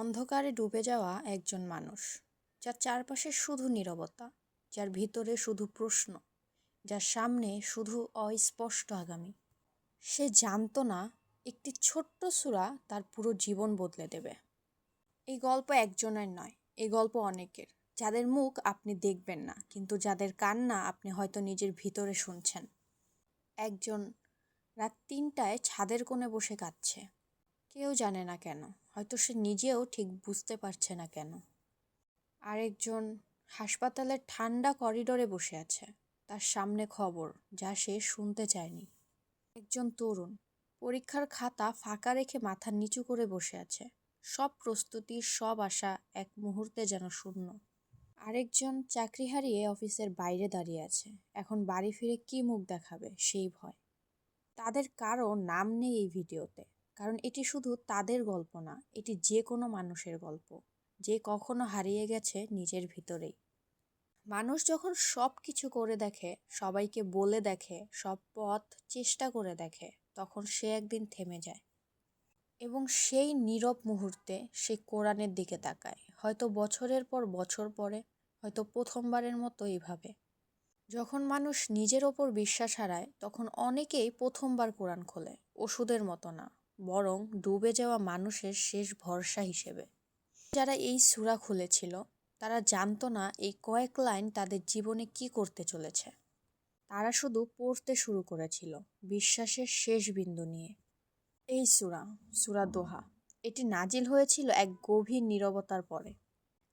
অন্ধকারে ডুবে যাওয়া একজন মানুষ, যার চারপাশে শুধু নীরবতা, যার ভিতরে শুধু প্রশ্ন, যার সামনে শুধু অস্পষ্ট আগামী। সে জানতো না একটি ছোট্ট সূরা তার পুরো জীবন বদলে দেবে। এই গল্প একজনের নয়, এই গল্প অনেকের। যাদের মুখ আপনি দেখবেন না, কিন্তু যাদের কান্না আপনি হয়তো নিজের ভিতরে শুনছেন। একজন রাত তিনটায় ছাদের কোণে বসে কাঁদছে। কেউ জানে না কেন। হয়তো সে নিজেও ঠিক বুঝতে পারছে না কেন। আরেকজন হাসপাতালের ঠান্ডা করিডোরে বসে আছে। তার সামনে খবর, যা সে শুনতে চায়নি। একজন তরুণ পরীক্ষার খাতা ফাঁকা রেখে মাথা নিচু করে বসে আছে। সব প্রস্তুতি, সব আশা এক মুহূর্তে যেন শূন্য। আরেকজন চাকরি হারিয়ে অফিসের বাইরে দাঁড়িয়ে আছে। এখন বাড়ি ফিরে কি মুখ দেখাবে সেই ভয়। তাদের কারও নাম নেই এই ভিডিওতে। কারণ এটি শুধু তাদের গল্প না, এটি যে কোনো মানুষের গল্প, যে কখনো হারিয়ে গেছে নিজের ভিতরেই। মানুষ যখন সব কিছু করে দেখে, সবাইকে বলে দেখে, সব পথ চেষ্টা করে দেখে, তখন সে একদিন থেমে যায় এবং সেই নীরব মুহূর্তে সে কোরআনের দিকে তাকায়। হয়তো বছরের পর বছর পরে, হয়তো প্রথমবারের মতো এইভাবে। যখন মানুষ নিজের ওপর বিশ্বাস হারায়, তখন অনেকেই প্রথমবার কোরআন খোলে, ওষুধের মতো না। বরং ডুবে যাওয়া মানুষের শেষ ভরসা হিসেবে। যারা এই সুরা খুলেছিল, তারা জানতো না এই কয়েক লাইন তাদের জীবনে কি করতে চলেছে। তারা শুধু পড়তে শুরু করেছিল বিশ্বাসের শেষ বিন্দু নিয়ে। এই সুরা সুরা দোহা, এটি নাজিল হয়েছিল এক গভীর নীরবতার পরে।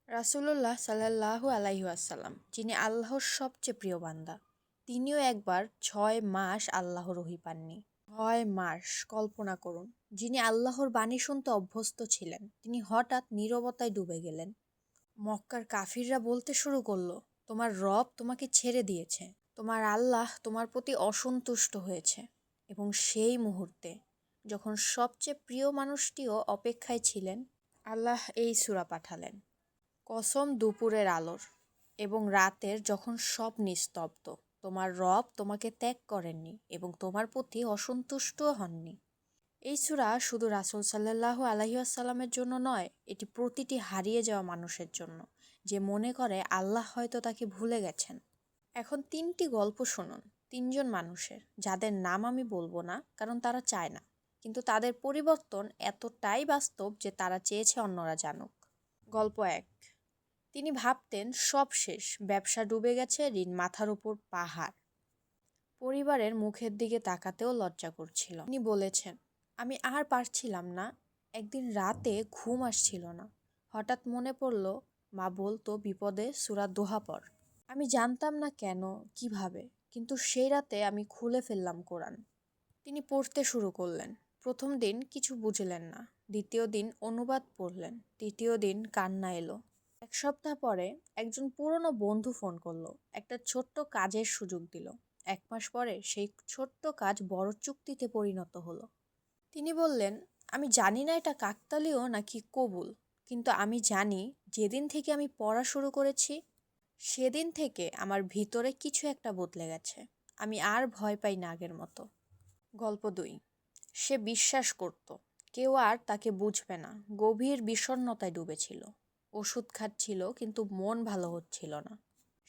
রাসূলুল্লাহ সাল্লাল্লাহু আলাইহি ওয়াসাল্লাম, যিনি আল্লাহর সবচেয়ে প্রিয় বান্দা, তিনিও একবার ছয় মাস আল্লাহর রহি পাননি। ছয় মাস কল্পনা করুন, যিনি আল্লাহর বাণী শুনতে অভ্যস্ত ছিলেন, তিনি হঠাৎ নীরবতায় ডুবে গেলেন। মক্কার কাফিররা বলতে শুরু করল, তোমার রব তোমাকে ছেড়ে দিয়েছে, তোমার আল্লাহ তোমার প্রতি অসন্তুষ্ট হয়েছে। এবং সেই মুহূর্তে, যখন সবচেয়ে প্রিয় মানুষটিও অপেক্ষায় ছিলেন, আল্লাহ এই সুরা পাঠালেন, কসম দুপুরের আলোর এবং রাতের যখন সব নিস্তব্ধ। তোমার রব তোমাকে ত্যাগ করেননি এবং তোমার প্রতি অসন্তুষ্টও হননি। এই সূরা শুধু রাসূল সাল্লাল্লাহু আলাইহি ওয়াসাল্লামের জন্য নয়, এটি প্রতিটি হারিয়ে যাওয়া মানুষের জন্য। যে মনে করে আল্লাহ হয়তো তাকে ভুলে গেছেন। এখন তিনটি গল্প শুনুন, তিনজন মানুষের। যাদের নাম আমি বলব না, কারণ তারা চায় না। কিন্তু তাদের পরিবর্তন এতটাই বাস্তব যে তারা চেয়েছে অন্যরা জানুক। গল্প এক তিনি ভাবতেন সব শেষ, ব্যবসা ডুবে গেছে, ঋণ মাথার উপর পাহাড়। পরিবারের মুখের দিকে তাকাতেও লজ্জা করছিল। তিনি বলেছেন, আমি আর পারছিলাম না, একদিন রাতে ঘুম আসছিল না। হঠাৎ মনে পড়ল, মা বলতো বিপদে সুরা দোহা পর আমি জানতাম না কেন, কীভাবে, কিন্তু সেই রাতে আমি খুলে ফেললাম কোরআন। তিনি পড়তে শুরু করলেন। প্রথম দিন কিছু বুঝলেন না, দ্বিতীয় দিন অনুবাদ পড়লেন, তৃতীয় দিন কান্না এলো। এক সপ্তাহ পরে একজন পুরনো বন্ধু ফোন করল। একটা ছোট্ট কাজের সুযোগ দিল। এক মাস পরে সেই ছোট্ট কাজ বড় চুক্তিতে পরিণত হলো। তিনি বললেন, আমি জানি না এটা কাকতালীয় নাকি কবুল, কিন্তু আমি জানি যেদিন থেকে আমি পড়া শুরু করেছি, সেদিন থেকে আমার ভিতরে কিছু একটা বদলে গেছে। আমি আর ভয় পাই না আগের মতো। গল্প দুই। সে বিশ্বাস করত। কেউ আর তাকে বুঝবে না। গভীর বিষণ্ণতায় ডুবেছিল। ওষুধ খাচ্ছিল, কিন্তু মন ভালো হচ্ছিল না।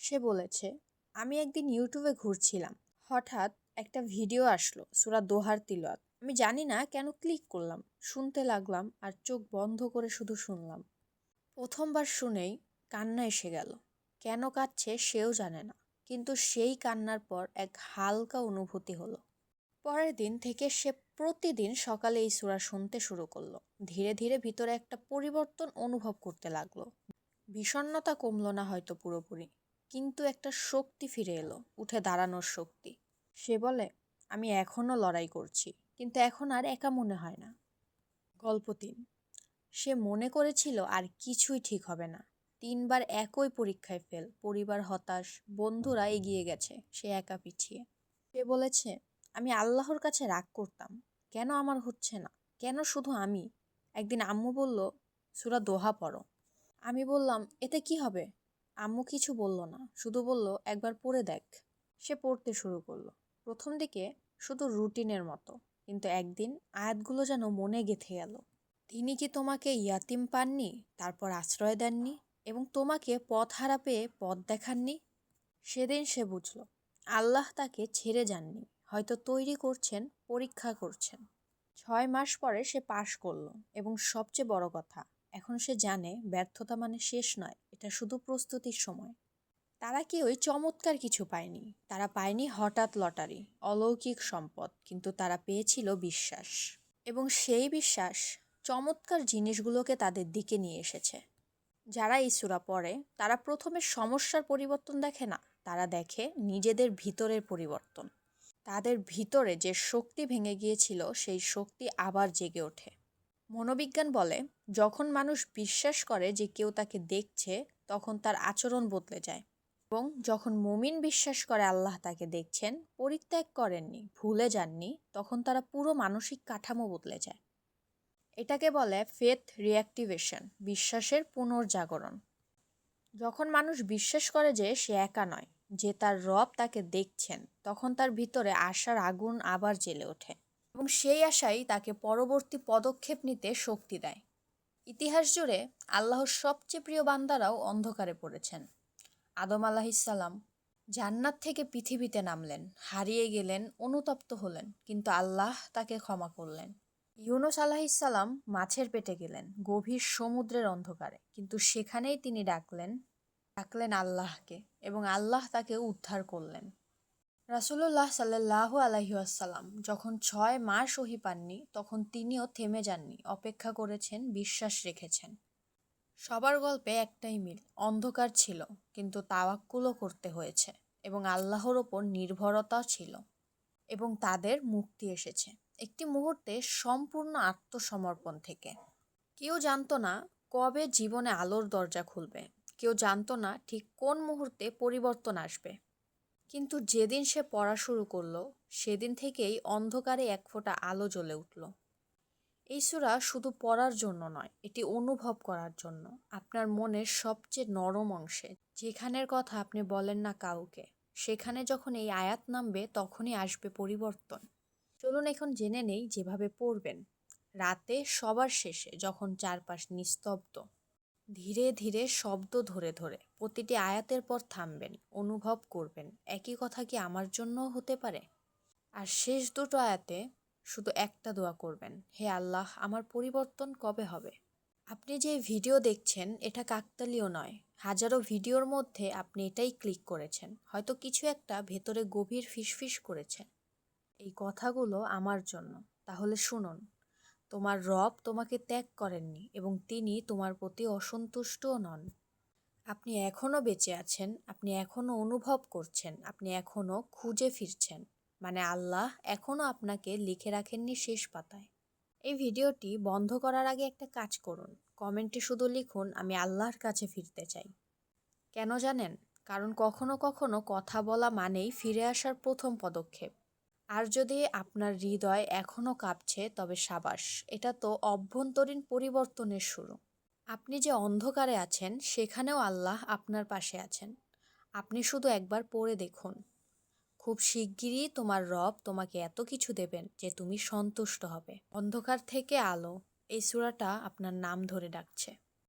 সে বলেছে, আমি একদিন ইউটিউবে ঘুরছিলাম। হঠাৎ একটা ভিডিও আসলো, সুরা দোহার তিলত আমি জানি না কেন ক্লিক করলাম, শুনতে লাগলাম আর চোখ বন্ধ করে শুধু শুনলাম। প্রথমবার শুনেই কান্না এসে গেল। কেন কাঁদছে সেও জানে না, কিন্তু সেই কান্নার পর এক হালকা অনুভূতি হলো। পরের দিন থেকে সে প্রতিদিন সকালে এই সুরা শুনতে শুরু করল। ধীরে ধীরে ভিতরে একটা পরিবর্তন অনুভব করতে লাগল। বিষণ্ণতা কমলো না হয়তো পুরোপুরি, কিন্তু একটা শক্তি ফিরে এলো, উঠে দাঁড়ানোর শক্তি। সে বলে, আমি এখনও লড়াই করছি, কিন্তু এখন আর একা মনে হয় না। গল্প তিন, সে মনে করেছিল আর কিছুই ঠিক হবে না। তিনবার একই পরীক্ষায় ফেল, পরিবার হতাশ, বন্ধুরা এগিয়ে গেছে, সে একা পিছিয়ে। সে বলেছে আমি আল্লাহর কাছে রাগ করতাম, কেন আমার হচ্ছে না? কেন শুধু আমি? একদিন আম্মু বলল, সুরা দোহা পড়ো। আমি বললাম, এতে কি হবে? আম্মু কিছু বলল না, শুধু বলল, একবার পড়ে দেখ। সে পড়তে শুরু করল। প্রথম দিকে শুধু রুটিনের মতো, কিন্তু একদিন আয়াতগুলো যেন মনে গেঁথে গেল। তিনি কি তোমাকে ইয়াতিম পাননি, তারপর আশ্রয় দেননি, এবং তোমাকে পথ হারা পেয়ে পথ দেখাননি? সেদিন সে বুঝল, আল্লাহ তাকে ছেড়ে যাননি। হয়তো তৈরি করছেন, পরীক্ষা করছেন। ছয় মাস পরে সে পাশ করল এবং সবচেয়ে বড় কথা, এখন সে জানে ব্যর্থতা মানে শেষ নয়, এটা শুধু প্রস্তুতির সময়। তারা কেউই চমৎকার কিছু পায়নি? তারা পায়নি হঠাৎ লটারি, অলৌকিক সম্পদ, কিন্তু তারা পেয়েছিল বিশ্বাস। এবং সেই বিশ্বাস চমৎকার জিনিসগুলোকে তাদের দিকে নিয়ে এসেছে। যারা এই সুরা পড়ে, তারা প্রথমে সমস্যার পরিবর্তন দেখে না, তারা দেখে নিজেদের ভিতরের পরিবর্তন। তাদের ভিতরে যে শক্তি ভেঙে গিয়েছিল, সেই শক্তি আবার জেগে ওঠে। মনোবিজ্ঞান বলে, যখন মানুষ বিশ্বাস করে যে কেউ তাকে দেখছে, তখন তার আচরণ বদলে যায়। এবং যখন মুমিন বিশ্বাস করে আল্লাহ তাকে দেখছেন, পরিত্যাগ করেননি, ভুলে যাননি, তখন তারা পুরো মানসিক কাঠামো বদলে যায়। এটাকে বলে ফেথ রিঅ্যাক্টিভেশন বিশ্বাসের পুনর্জাগরণ। যখন মানুষ বিশ্বাস করে যে সে একা নয় যে তার রব তাকে দেখছেন, তখন তার ভিতরে আশার আগুন আবার জ্বেলে ওঠে এবং সেই আশাই তাকে পরবর্তী পদক্ষেপ নিতে শক্তি দেয়। ইতিহাস জুড়ে আল্লাহর সবচেয়ে প্রিয় বান্দারাও অন্ধকারে পড়েছেন। আদম আলাহিসাল্লাম জান্নাত থেকে পৃথিবীতে নামলেন, হারিয়ে গেলেন, অনুতপ্ত হলেন, কিন্তু আল্লাহ তাকে ক্ষমা করলেন। ইউনুস আলাহিসাল্লাম মাছের পেটে গেলেন, গভীর সমুদ্রের অন্ধকারে, কিন্তু সেখানেই তিনি ডাকলেন ডাকলেন আল্লাহকে এবং আল্লাহ তাকে উদ্ধার করলেন। রাসুল্লাহ সাল্লাহ আলহিউসাল্লাম যখন ছয় মাস ওহি পাননি, তখন তিনিও থেমে যাননি, অপেক্ষা করেছেন, বিশ্বাস রেখেছেন। সবার গল্পে একটাই মিল, অন্ধকার ছিল, কিন্তু তাওয়াক্কুলও করতে হয়েছে এবং আল্লাহর ওপর নির্ভরতা ছিল এবং তাদের মুক্তি এসেছে। একটি মুহূর্তে সম্পূর্ণ আত্মসমর্পণ থেকে। কেউ জানতো না কবে জীবনে আলোর দরজা খুলবে। কেউ জানতো না ঠিক কোন মুহূর্তে পরিবর্তন আসবে। কিন্তু যেদিন সে পড়া শুরু করল, সেদিন থেকেই অন্ধকারে এক ফোঁটা আলো জ্বলে উঠল। এই সুরা শুধু পড়ার জন্য নয়, এটি অনুভব করার জন্য, আপনার মনের সবচেয়ে নরম অংশে। যেখানের কথা আপনি বলেন না কাউকে, সেখানে যখন এই আয়াত নামবে, তখনই আসবে পরিবর্তন। চলুন এখন জেনে নেই যেভাবে পড়বেন। রাতে সবার শেষে যখন চারপাশ নিস্তব্ধ ধীরে ধীরে শব্দ ধরে ধরে। প্রতিটি আয়াতের পর থামবেন, অনুভব করবেন, একই কথা কি আমার জন্যও হতে পারে? আর শেষ দুটো আয়াতে শুধু একটা দোয়া করবেন, হে আল্লাহ, আমার পরিবর্তন কবে হবে? আপনি যে ভিডিও দেখছেন, এটা কাকতালীয় নয়। হাজারো ভিডিওর মধ্যে আপনি এটাই ক্লিক করেছেন। হয়তো কিছু একটা ভেতরে গভীর ফিসফিস করেছে। এই কথাগুলো আমার জন্য। তাহলে শুনুন। তোমার রব তোমাকে ত্যাগ করেননি এবং তিনি তোমার প্রতি অসন্তুষ্টও নন। আপনি এখনও বেঁচে আছেন, আপনি এখনও অনুভব করছেন, আপনি এখনও খুঁজে ফিরছেন। মানে আল্লাহ এখনও আপনাকে লিখে রাখেননি শেষ পাতায়। এই ভিডিওটি বন্ধ করার আগে একটা কাজ করুন। কমেন্টে শুধু লিখুন, আমি আল্লাহর কাছে ফিরতে চাই। কেন জানেন? কারণ কখনো কখনো কথা বলা মানেই ফিরে আসার প্রথম পদক্ষেপ। আর যদি আপনার হৃদয় এখনও কাঁপছে, তবে সাবাস। এটা তো অভ্যন্তরীণ পরিবর্তনের শুরু। আপনি যে অন্ধকারে আছেন, সেখানেও আল্লাহ আপনার পাশে আছেন। আপনি শুধু একবার পড়ে দেখুন। খুব শিগগিরই তোমার রব তোমাকে এত কিছু দেবেন যে তুমি সন্তুষ্ট হবে। অন্ধকার থেকে আলো। এই সুরাটা আপনার নাম ধরে ডাকছে।